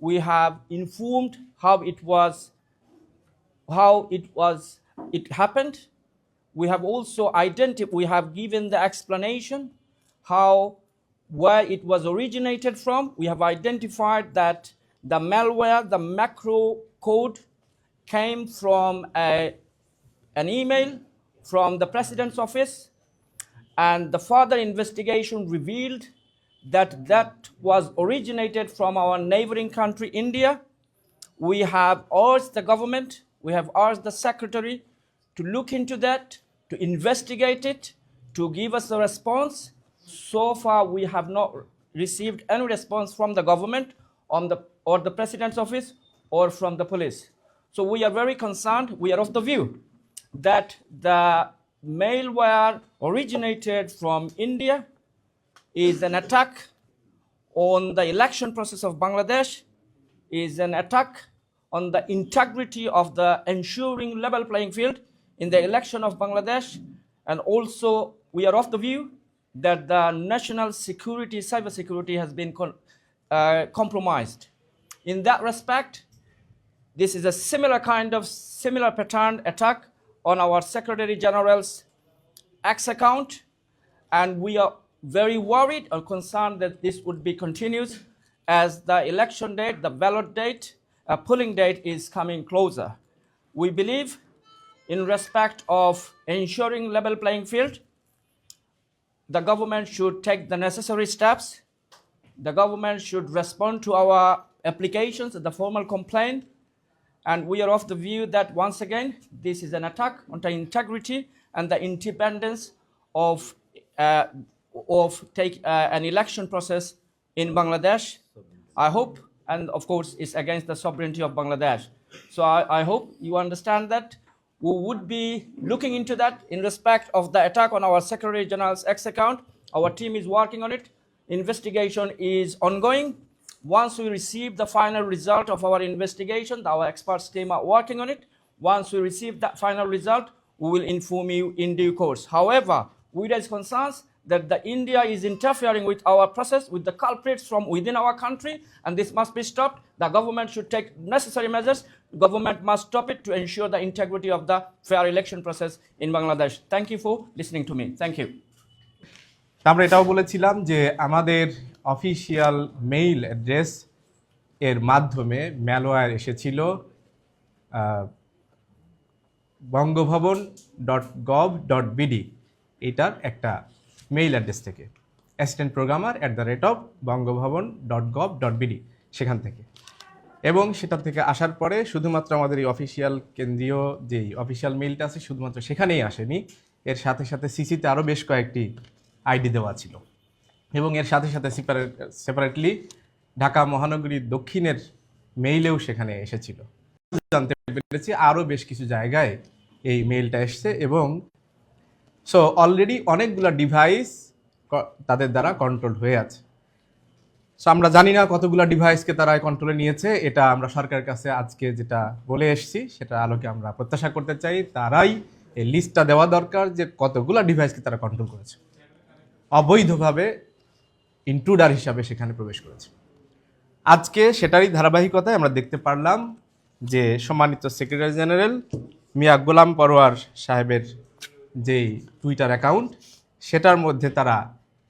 we have informed how it was how it was it happened. We have also identified we have given the explanation how where it was originated from. We have identified that the malware the macro code came from a, an email from the president's office and the further investigation revealed that that was originated from our neighboring country india we have urged the government, we have urged the secretary to look into that, to investigate it, to give us a response. So far, we have not received any response from the government on the, or the president's office or from the police. So we are very concerned, we are of the view that the malware originated from India is an attack on the election process of Bangladesh is an attack on the integrity of the ensuring level playing field in the election of Bangladesh. And also, we are of the view that the national security, cyber security has been uh, compromised. In that respect, this is a similar kind of similar pattern attack on our Secretary General's X account, and we are very worried or concerned that this would be continued as the election date, the ballot date, uh, polling date is coming closer. We believe in respect of ensuring level playing field, the government should take the necessary steps. The government should respond to our applications, the formal complaint, and we are of the view that once again, this is an attack on the integrity and the independence of, uh, of take, uh, an election process in Bangladesh. I hope, and of course, it's against the sovereignty of Bangladesh. So I, I hope you understand that. We would be looking into that in respect of the attack on our Secretary General's X account. Our team is working on it. Investigation is ongoing. Once we receive the final result of our investigation, our experts team are working on it. Once we receive that final result, we will inform you in due course. However, we raise concerns that the India is interfering with our process, with the culprits from within our country, and this must be stopped. The government should take necessary measures. Government must stop it to ensure the integrity of the fair election process in Bangladesh. Thank you for listening to me. Thank you. আমরা এটাও বলেছিলাম যে আমাদের official mail address এর মাধ্যমে malware এসেছিল Bangabhaban dot gov dot BD এটার একটা মেইল অ্যাড্রেস থেকে assistant programmer at the rate of Bangabhaban dot gov dot BD সেখান থেকে। এবং সেটা থেকে আসার পরে শুধুমাত্র আমাদের এই অফিসিয়াল কেন্দ্রীয় যেই অফিসিয়াল মেইলটা আছে, শুধুমাত্র সেখানেই আসেনি। এর সাথে সাথে সিসিতে আরও বেশ কয়েকটি আইডি দেওয়া ছিল। এবং এর সাথে সাথে সেপারেট সেপারেটলি ঢাকা মহানগরীর দক্ষিণের মেইলেও সেখানে এসেছিল। জানতে পেরেছি আরও বেশ কিছু জায়গায় এই মেইলটা এসছে এবং সো অলরেডি অনেকগুলো ডিভাইস তাদের দ্বারা কন্ট্রোল হয়ে আছে। সো আমরা জানি না কতগুলো ডিভাইসকে তারা কন্ট্রোলে নিয়েছে। এটা আমরা সরকারের কাছে আজকে যেটা বলে এসেছি, সেটা আলোকে আমরা প্রত্যাশা করতে চাই। তারাই এই লিস্টটা দেওয়া দরকার যে কতগুলো ডিভাইসকে তারা কন্ট্রোল করেছে। অবৈধভাবে ইন্ট্রুডার হিসাবে সেখানে প্রবেশ করেছে। আজকে সেটারই ধারাবাহিকতায় আমরা দেখতে পারলাম যে সম্মানিত সেক্রেটারি জেনারেল মিয়া গোলাম পরোয়ার সাহেবের যেই টুইটার অ্যাকাউন্ট সেটার মধ্যে তারা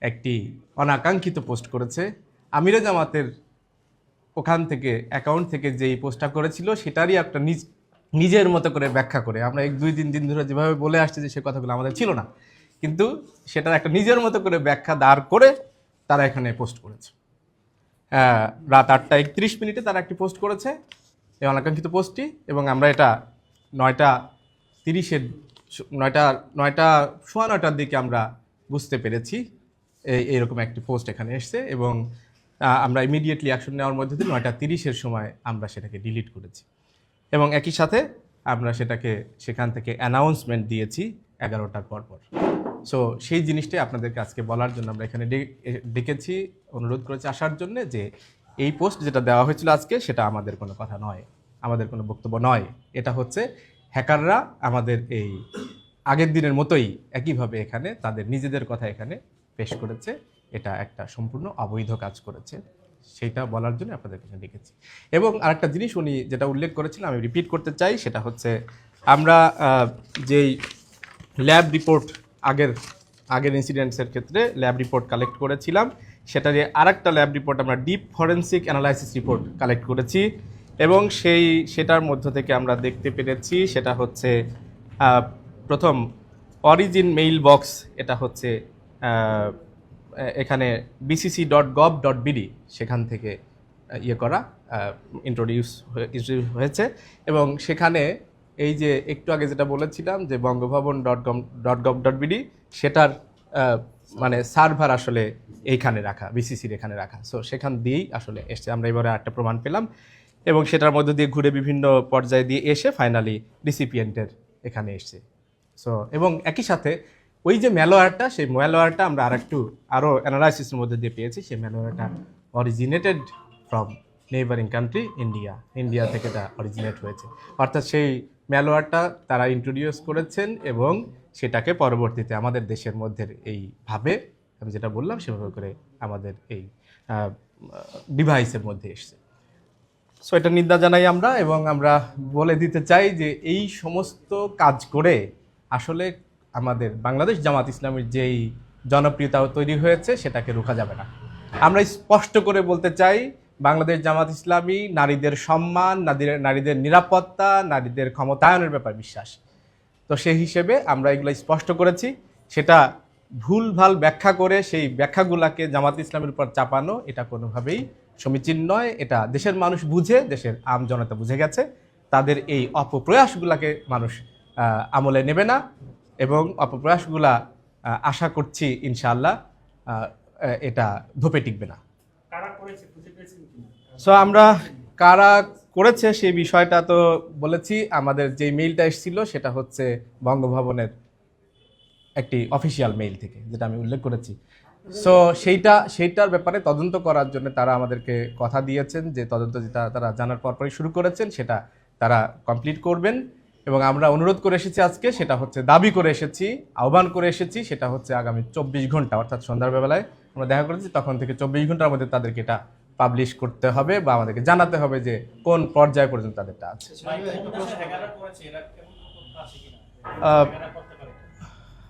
একটি অনাকাঙ্ক্ষিত পোস্ট করেছে। আমিরে জামাতের ওখান থেকে অ্যাকাউন্ট থেকে যেই পোস্টটা করেছিল, সেটারই একটা নিজ, নিজের মতো করে ব্যাখ্যা করে। আমরা এক দুই তিন দিন ধরে যেভাবে বলে আসছি যে সে কথাগুলো আমাদের ছিল না। কিন্তু সেটার একটা নিজের মতো করে ব্যাখ্যা দাঁড় করে তারা এখানে পোস্ট করেছে। রাত আটটা একত্রিশ মিনিটে তারা একটি পোস্ট করেছে, এই অনাকাঙ্ক্ষিত পোস্টটি এবং আমরা এটা নয়টা তিরিশের নয়টা নয়টা, সোয়া নয়টার দিকে আমরা বুঝতে পেরেছি। এই এইরকম একটি পোস্ট এখানে এসছে এবং আমরা ইমিডিয়েটলি অ্যাকশন নেওয়ার মধ্যে দিয়ে নয়টা তিরিশের সময় আমরা সেটাকে ডিলিট করেছি। এবং একই সাথে আমরা সেটাকে সেখান থেকে অ্যানাউন্সমেন্ট দিয়েছি এগারোটার পর পর। সো সেই জিনিসটাই আপনাদেরকে আজকে বলার জন্য আমরা এখানে ডেকেছি, অনুরোধ করেছি আসার জন্য যে এই পোস্ট যেটা দেওয়া হয়েছিল আজকে সেটা আমাদের কোনো কথা নয়, আমাদের কোনো বক্তব্য নয়। এটা হচ্ছে হ্যাকাররা আমাদের এই আগের দিনের মতোই একইভাবে এখানে তাদের নিজেদের কথা এখানে পেশ করেছে। এটা একটা সম্পূর্ণ অবৈধ কাজ করেছে। সেইটা বলার জন্য আপনাদের এখানে ডেকেছি এবং আরেকটা জিনিস উনি যেটা উল্লেখ করেছিলেন, আমি রিপিট করতে চাই, সেটা হচ্ছে আমরা যেই ল্যাব রিপোর্ট আগের আগের ইনসিডেন্টসের ক্ষেত্রে ল্যাব রিপোর্ট কালেক্ট করেছিলাম সেটা যে আরেকটা ল্যাব রিপোর্ট আমরা deep forensic analysis report collect করেছি। এবং সেই, সেটার মধ্য থেকে আমরা দেখতে পেরেছি, সেটা হচ্ছে প্রথম অরিজিন মেইল বক্স এটা হচ্ছে এখানে BCC dot gov dot BD সেখান থেকে ইয়ে করা ইন্ট্রোডিউস হয়েছে। এবং সেখানে এই যে একটু আগে যেটা বলেছিলাম যে Bangabhaban dot gov dot gov dot BD সেটার মানে সার্ভার আসলে এইখানে রাখা বিসিসির এখানে রাখা। সো সেখান দিয়েই আসলে এসছে। আমরা এবারে একটা প্রমাণ পেলাম। এবং সেটার মধ্যে দিয়ে ঘুরে বিভিন্ন পর্যায়ে দিয়ে এসে ফাইনালি রিসিপিয়েন্টের এখানে এসছে। সো এবং একই সাথে ওই যে ম্যালোয়ারটা সেই ম্যালোয়ারটা আমরা আর একটু আরও অ্যানালাইসিসের মধ্যে দিয়ে পেয়েছি। সেই ম্যালোয়ারটা originated from neighbouring country India India থেকে এটা অরিজিনেট হয়েছে। অর্থাৎ সেই ম্যালোয়ারটা তারা ইন্ট্রোডিউস করেছেন এবং সেটাকে পরবর্তীতে আমাদের দেশের মধ্যে এইভাবে, আমি যেটা বললাম, সেভাবে করে আমাদের এই ডিভাইসের মধ্যে এসছে। সো এটা নিন্দা জানাই আমরা এবং আমরা বলে দিতে চাই যে এই সমস্ত কাজ করে আসলে আমাদের বাংলাদেশ জামাত ইসলামের যেই জনপ্রিয়তা তৈরি হয়েছে, সেটাকে রোখা যাবে না। আমরা স্পষ্ট করে বলতে চাই, বাংলাদেশ জামাত ইসলামী নারীদের সম্মান, নারীদের নারীদের নিরাপত্তা, নারীদের ক্ষমতায়নের ব্যাপার বিশ্বাস। তো সেই হিসেবে আমরা এগুলো স্পষ্ট করেছি। সেটা ভুলভাল ব্যাখ্যা করে সেই ব্যাখ্যাগুলাকে জামাত ইসলামের উপর চাপানো, এটা কোনোভাবেই সমীচীন নয় এটা দেশের মানুষ বুঝে দেশের আম জনতা বুঝে গেছে। তাদের এই অপপ্রয়াসগুলাকে মানুষ আমলে নেবে না এবং অপপ্রয়াসগুলা আশা করছি ইনশাআল্লাহ এটা ধোপে টিকবে না। সো আমরা কারা করেছে সেই বিষয়টা তো বলেছি। আমাদের যে মেইলটা এসেছিল সেটা হচ্ছে বঙ্গভবনের একটি অফিসিয়াল মেইল থেকে যেটা আমি উল্লেখ করেছি। সো সেইটা সেইটার ব্যাপারে তদন্ত করার জন্য তারা আমাদেরকে কথা দিয়েছেন যে তদন্ত যেটা তারা জানার পরপরই শুরু করেছেন সেটা তারা কমপ্লিট করবেন। এবং আমরা অনুরোধ করে এসেছি আজকে সেটা হচ্ছে দাবি করে এসেছি আহ্বান করে এসেছি সেটা হচ্ছে আগামী চব্বিশ ঘণ্টা অর্থাৎ সন্ধ্যার বেলায় আমরা দেখা করেছি তখন থেকে চব্বিশ ঘণ্টার মধ্যে তাদেরকে এটা পাবলিশ করতে হবে বা আমাদেরকে জানাতে হবে যে কোন পর্যায় পর্যন্ত তাদেরটা আছে।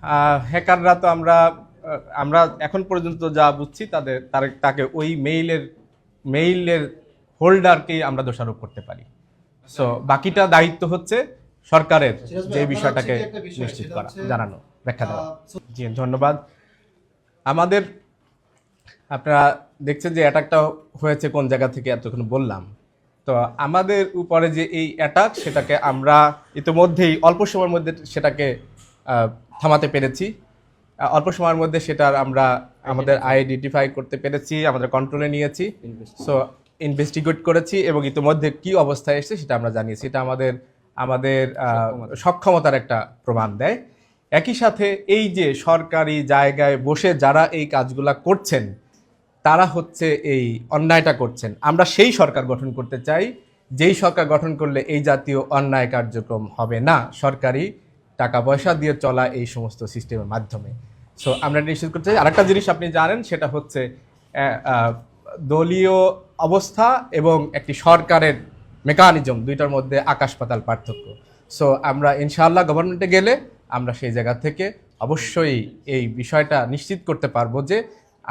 আহ, হ্যাকাররা তো আমরা আমরা এখন পর্যন্ত যা বুঝছি তাদের তার তাকে ওই মেইলের মেইলের হোল্ডারকেই আমরা দোষারোপ করতে পারি। সো বাকিটা দায়িত্ব হচ্ছে সরকারের যে বিষয়টাকে নিশ্চিত করা জানানো ব্যাখ্যা দেওয়া। জি ধন্যবাদ। আমাদের আপনারা দেখছেন যে অ্যাটাকটা হয়েছে কোন জায়গা থেকে এতক্ষণ বললাম। তো আমাদের উপরে যে এই অ্যাটাক সেটাকে আমরা ইতিমধ্যেই অল্প সময়ের মধ্যে সেটাকে থামাতে পেরেছি। অল্প সময়ের মধ্যে সেটার আমরা আমাদের আইডেন্টিফাই করতে পেরেছি আমাদের কন্ট্রোলে নিয়েছি। সো ইনভেস্টিগেট করেছি এবং ইতিমধ্যে কি অবস্থায় এসেছে সেটা আমরা জানিয়েছি। এটা আমাদের আমাদের সক্ষমতার একটা প্রমাণ দেয়। একই সাথে এই যে সরকারি জায়গায় বসে যারা এই কাজগুলা করছেন তারা হচ্ছে এই অন্যায়টা করছেন। আমরা সেই সরকার গঠন করতে চাই। যেই সরকার গঠন করলে এই জাতীয় অন্যায় কার্যক্রম হবে না। সরকারি টাকা পয়সা দিয়ে চলা এই সমস্ত সিস্টেমের মাধ্যমে। সো আমরা নিশ্চিত করতে চাই, আরেকটা জিনিস আপনি জানেন, সেটা হচ্ছে দলীয় অবস্থা এবং একটি সরকারের মেকানিজম দুইটার মধ্যে আকাশ পাতাল পার্থক্য সো আমরা ইনশাআল্লাহ গভর্নমেন্টে গেলে আমরা সেই জায়গা থেকে অবশ্যই এই বিষয়টা নিশ্চিত করতে পারব যে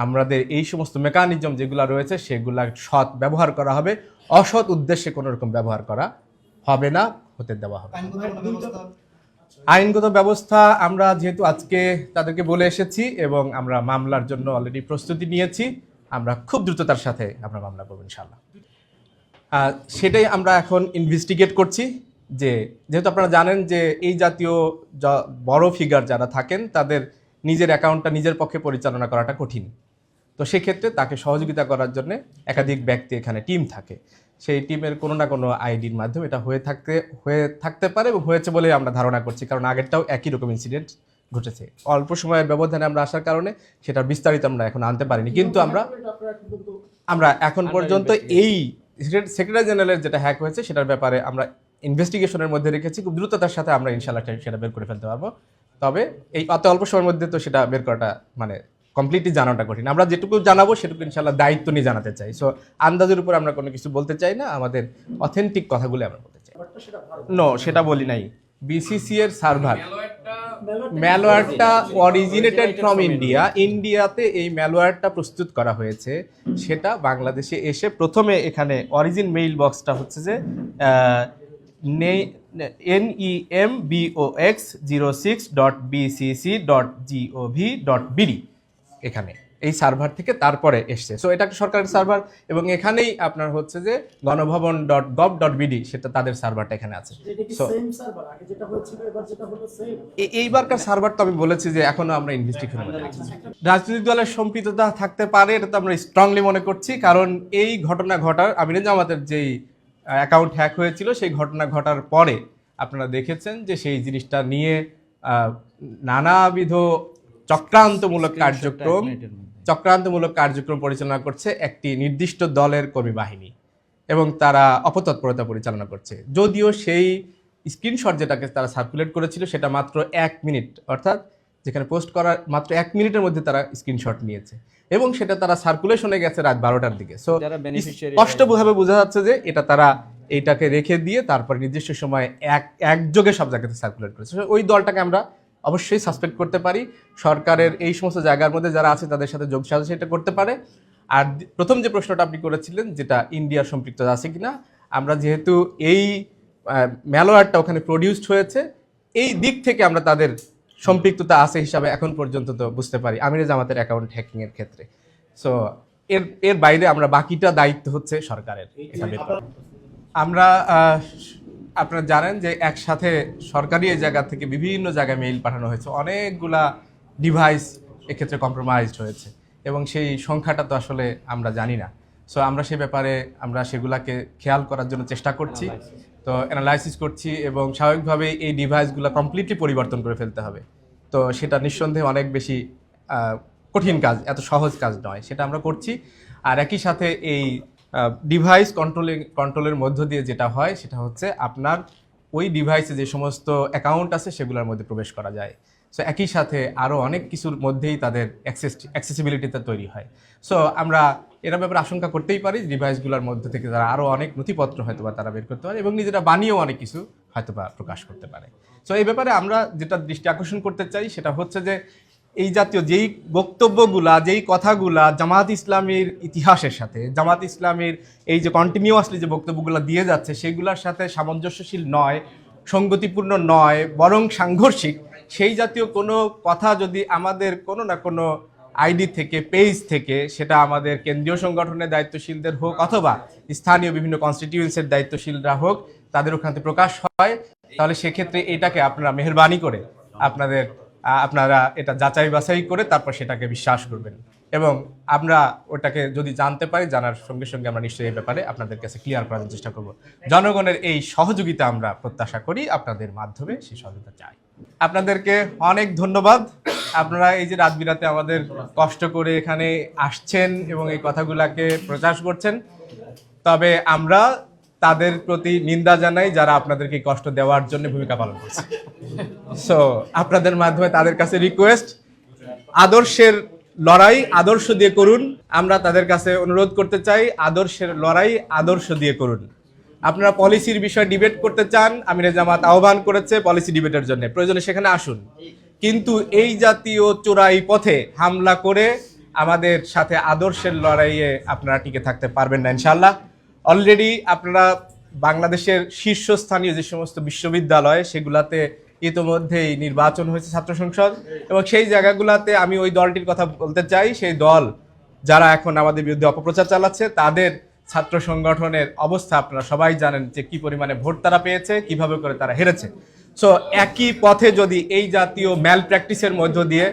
আমাদের এই সমস্ত মেকানিজম যেগুলো রয়েছে সেগুলা সৎ ব্যবহার করা হবে, অসৎ উদ্দেশ্যে কোনো রকম ব্যবহার করা হবে না, হতে দেওয়া হবে। আইনগত ব্যবস্থা আমরা যেহেতু আজকে তাদেরকে বলে এসেছি এবং আমরা মামলার জন্য অলরেডি প্রস্তুতি নিয়েছি, আমরা খুব দ্রুততার সাথে আমরা মামলা করব ইনশাল্লাহ সেটাই আমরা এখন ইনভেস্টিগেট করছি যে, যেহেতু আপনারা জানেন যে এই জাতীয় বড় ফিগার যারা থাকেন, তাদের নিজের অ্যাকাউন্টটা নিজের পক্ষে পরিচালনা করাটা কঠিন। তো সেক্ষেত্রে তাকে সহযোগিতা করার জন্য একাধিক ব্যক্তি এখানে টিম থাকে। সেই টিমের কোনো না কোনো আইডির মাধ্যমে এটা হয়ে থাকতে হয়ে থাকতে পারে এবং হয়েছে বলে আমরা ধারণা করছি। কারণ আগেরটাও একই রকম ইনসিডেন্ট ঘটেছে। অল্প সময়ের ব্যবধানে আমরা আসার কারণে সেটা বিস্তারিত আমরা এখন আনতে পারিনি। কিন্তু আমরা আমরা এখন পর্যন্ত এই সেক্রেটারি জেনারেলের যেটা হ্যাক হয়েছে সেটার ব্যাপারে আমরা ইনভেস্টিগেশনের মধ্যে রেখেছি। খুব দ্রুততার সাথে আমরা ইনশাল্লাহ সেটা বের করে ফেলতে পারব। তবে এই অত অল্প সময়ের মধ্যে তো সেটা বের করাটা মানে কমপ্লিটলি জানাটা কঠিন। আমরা যেটুকু জানাব সেটুকু ইনশাল্লাহ দায়িত্ব নিয়ে জানাতে চাই। সো আন্দাজের উপর আমরা কোনো কিছু বলতে চাই না আমাদের অথেন্টিক কথাগুলো আমরা বলতে চাই। নো সেটা বলি নাই। বিসিসি এর সার্ভার ম্যালওয়্যারটা অরিজিনেটেড ফ্রম ইন্ডিয়া ইন্ডিয়াতে এই ম্যালওয়্যারটা প্রস্তুত করা হয়েছে। সেটা বাংলাদেশে এসে প্রথমে এখানে অরিজিন মেইল বক্সটা হচ্ছে যে N E M B O X zero six dot BCC dot G O V dot BD এখানে এই সার্ভার থেকে তারপরে এসছে। সো এটা একটা সরকারের সার্ভার এবং এখানেই আপনার হচ্ছে যে Ganabhaban dot gov dot BD সেটা তাদের সার্ভারটা এখানে আছে এইবারকার সার্ভার তো আমি বলেছি যে এখনও আমরা ইনভেস্টিগেশন রাজনৈতিক দলের সম্পৃক্ততা থাকতে পারে এটা তো আমরা স্ট্রংলি মনে করছি কারণ এই ঘটনা ঘটার আমির জামাতের যেই অ্যাকাউন্ট হ্যাক হয়েছিল সেই ঘটনা ঘটার পরে আপনারা দেখেছেন যে সেই জিনিসটা নিয়ে নানাবিধ চক্রান্তমূলক কার্যক্রম চক্রান্তমূলক কার্যক্রম পরিচালনা করছে একটি নির্দিষ্ট দলের কর্মী বাহিনী এবং তারা অপতৎপরতা পরিচালনা করছে। যদিও সেই স্ক্রিনশট যেটাকে তারা সার্কুলেট করেছিল সেটা মাত্র এক মিনিট অর্থাৎ যেখানে পোস্ট করার মাত্র এক মিনিটের মধ্যে তারা স্ক্রিনশট নিয়েছে এবং সেটা তারা সার্কুলেশনে গেছে রাত বারোটার দিকে। সো স্পষ্টভাবে বোঝা যাচ্ছে যে এটা তারা এইটাকে রেখে দিয়ে তারপর নির্দিষ্ট সময় এক একযোগে সব জায়গাতে সার্কুলেট করেছে। ওই দলটাকে আমরা অবশ্যই সাসপেক্ট করতে পারি। সরকারের এই সমস্ত জায়গার মধ্যে যারা আছে তাদের সাথে যোগ সাজস এটা করতে পারে। আর প্রথম যে প্রশ্নটা আপনি করেছিলেন যেটা ইন্ডিয়ার সম্পৃক্ত আছে কিনা আমরা যেহেতু এই ম্যালোয়ারটা ওখানে প্রডিউসড হয়েছে এই দিক থেকে আমরা তাদের সম্পৃক্ততা আছে হিসাবে এখন পর্যন্ত তো বুঝতে পারি। আমিরে জামাতের অ্যাকাউন্ট হ্যাকিংয়ের ক্ষেত্রে। সো এর এর বাইরে আমরা বাকিটা দায়িত্ব হচ্ছে সরকারের। আমরা আপনারা জানেন যে একসাথে সরকারি এই জায়গা থেকে বিভিন্ন জায়গায় মেইল পাঠানো হয়েছে। অনেকগুলা ডিভাইস এক্ষেত্রে কম্প্রোমাইজড হয়েছে এবং সেই সংখ্যাটা তো আসলে আমরা জানি না। সো আমরা সে ব্যাপারে আমরা সেগুলাকে খেয়াল করার জন্য চেষ্টা করছি। তো অ্যানালাইসিস করছি এবং স্বাভাবিকভাবে এই ডিভাইসগুলো কমপ্লিটলি পরিবর্তন করে ফেলতে হবে। তো সেটা নিঃসন্দেহে অনেক বেশি কঠিন কাজ এত সহজ কাজ নয়। সেটা আমরা করছি। আর একই সাথে এই ডিভাইস কন্ট্রোলিং কন্ট্রোলের মধ্য দিয়ে যেটা হয়, সেটা হচ্ছে আপনার ওই ডিভাইসে যে সমস্ত অ্যাকাউন্ট আছে, সেগুলোর মধ্যে প্রবেশ করা যায়। সো একই সাথে আরও অনেক কিছুর মধ্যেই তাদের অ্যাক্সেস অ্যাক্সেসিবিলিটিটা তৈরি হয়। সো আমরা এরা ব্যাপারে আশঙ্কা করতেই পারি ডিভাইসগুলোর মধ্যে থেকে তারা আরও অনেক নথিপত্র হয়তো বা তারা বের করতে পারে এবং নিজেরা বানিয়েও অনেক কিছু হয়তো বা প্রকাশ করতে পারে। সো এই ব্যাপারে আমরা যেটা দৃষ্টি আকর্ষণ করতে চাই, সেটা হচ্ছে যে এই জাতীয় যেই বক্তব্যগুলা, যেই কথাগুলা জামাত ইসলামের ইতিহাসের সাথে, জামাত ইসলামের এই যে কন্টিনিউয়াসলি যে বক্তব্যগুলো দিয়ে যাচ্ছে, সেগুলোর সাথে সামঞ্জস্যশীল নয়, সঙ্গতিপূর্ণ নয়, বরং সাংঘর্ষিক, সেই জাতীয় কোনো কথা যদি আমাদের কোনো না কোনো আইডি থেকে, পেজ থেকে, সেটা আমাদের কেন্দ্রীয় সংগঠনের দায়িত্বশীলদের হোক অথবা স্থানীয় বিভিন্ন কনস্টিটিউয়েন্সের দায়িত্বশীলরা হোক, তাদের ওখান থেকে প্রকাশ হয়, তাহলে সেক্ষেত্রে এটাকে আপনারা মেহরবানি করে আপনাদের আপনারা এটা যাচাই বাছাই করে তারপর সেটাকে বিশ্বাস করবেন। এবং আমরা ওটাকে যদি জানতে পারি, জানার সঙ্গে সঙ্গে আমরা নিশ্চয়ই এই ব্যাপারে আপনাদের কাছে ক্লিয়ার করার চেষ্টা করব। জনগণের এই সহযোগিতা আমরা প্রত্যাশা করি, আপনাদের মাধ্যমে সেই সহযোগিতা চাই। আপনাদেরকে অনেক ধন্যবাদ। আপনারা এই যে রাত বিরাতে আমাদের কষ্ট করে এখানে আসছেন এবং এই কথাগুলাকে প্রচার করছেন, তবে আমরা তাদের প্রতি নিন্দা জানাই যারা আপনাদেরকে কষ্ট দেওয়ার জন্য ভূমিকা পালন করছে। সো আপনাদের মাধ্যমে তাদের কাছে রিকোয়েস্ট আদর্শের লড়াই আদর্শ দিয়ে করুন। আমরা তাদের কাছে অনুরোধ করতে চাই, আদর্শের লড়াই আদর্শ দিয়ে করুন। আপনারা পলিসির বিষয়ে ডিবেট করতে চান, আমিরে জামাত আহ্বান করেছে পলিসি ডিবেটের জন্য। প্রয়োজনে সেখানে আসুন। কিন্তু এই জাতীয় চোরাই পথে হামলা করে আমাদের সাথে আদর্শের লড়াইয়ে আপনারা টিকে থাকতে পারবেন না ইনশাল্লাহ অলরেডি আপনারা বাংলাদেশের শীর্ষস্থানীয় যে সমস্ত বিশ্ববিদ্যালয়, সেগুলাতে ইতোমধ্যেই নির্বাচন হয়েছে ছাত্র সংসদ এবং সেই জায়গাগুলোতে আমি ওই দলটির কথা বলতে চাই। সেই দল যারা এখন আমাদের বিরুদ্ধে অপপ্রচার চালাচ্ছে, তাদের ছাত্র সংগঠনের অবস্থা আপনারা সবাই জানেন যে কি পরিমাণে ভোট তারা পেয়েছে, কীভাবে করে তারা হেরেছে। সো একই পথে যদি এই জাতীয় ম্যাল প্র্যাকটিসের মধ্য দিয়ে,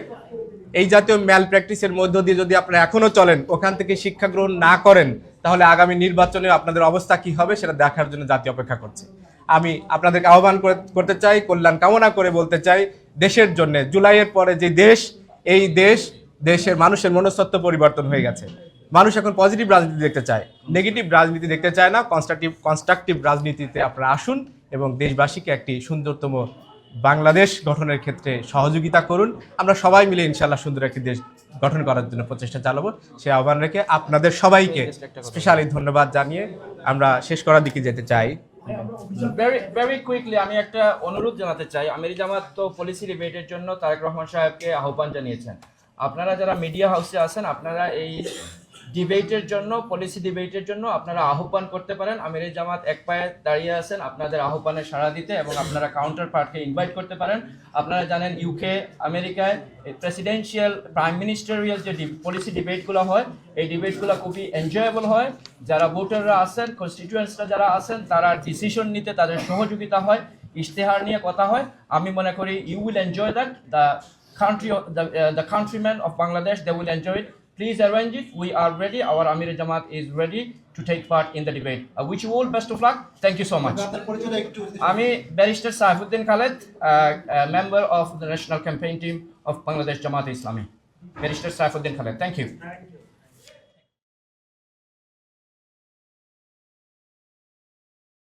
এই জাতীয় ম্যাল প্র্যাকটিসের মধ্য দিয়ে যদি আপনারা এখনও চলেন, ওখান থেকে শিক্ষা গ্রহণ না করেন তাহলে আগামী নির্বাচনে আপনাদের অবস্থা কি হবে সেটা দেখার জন্য জাতি অপেক্ষা করছে। আমি আপনাদেরকে আহ্বান করতে চাই, কল্যাণ কামনা করে বলতে চাই, দেশের জন্য, জুলাইয়ের পরে যে দেশ, এই দেশ, দেশের মানুষের মনস্তত্ব পরিবর্তন হয়ে গেছে। মানুষ এখন পজিটিভ রাজনীতি দেখতে চায়। নেগেটিভ রাজনীতি দেখতে চায় না। কনস্ট্রাকটিভ কনস্ট্রাকটিভ রাজনীতিতে আপনারা আসুন এবং দেশবাসীকে একটি সুন্দরতম বাংলাদেশ গঠনের ক্ষেত্রে সহযোগিতা করুন। আমরা সবাই মিলে ইনশাল্লাহ সুন্দর একটি দেশ গঠন করার জন্য প্রচেষ্টা চালাবো। সে আহ্বান রেখে আপনাদের সবাইকে স্পেশালি ধন্যবাদ জানিয়ে আমরা শেষ করার দিকে যেতে চাই। ভেরি ভেরি কুইকলি আমি একটা অনুরোধ জানাতে চাই। আমির জামাত তো পলিসি ডিবেটের জন্য তারেক রহমান সাহেবকে আহ্বান জানিয়েছেন। আপনারা যারা মিডিয়া হাউসে আছেন আপনারা এই ডিবেটের জন্য পলিসি ডিবেটের জন্য আপনারা আহ্বান করতে পারেন। আমির জামাত এক পায়ে দাঁড়িয়ে আছেন। আপনাদের আহ্বানে সাড়া দিতে এবং আপনারা কাউন্টার পার্টকে ইনভাইট করতে পারেন। আপনারা জানেন ইউকে আমেরিকায় প্রেসিডেন্সিয়াল প্রাইম মিনিস্টারিয়াল যে পলিসি ডিবেটগুলো হয় এই ডিবেটগুলো খুবই এনজয়েবল হয়। যারা ভোটাররা আছেন কনস্টিটিউয়েন্টসরা যারা আছেন তারা ডিসিশন নিতে তাদের সহযোগিতা হয় ইশতেহার নিয়ে কথা হয়। আমি মনে করি you will enjoy that the country the, uh, the countrymen of Bangladesh they will enjoy it. please arrange it we are ready our Amir Jamaat is ready to take part in the debate I wish you all best of luck thank you so much আমি barrister Saifuddin Khaled member of the national campaign team of Bangladesh Jamaat Islami barrister Saifuddin Khaled thank you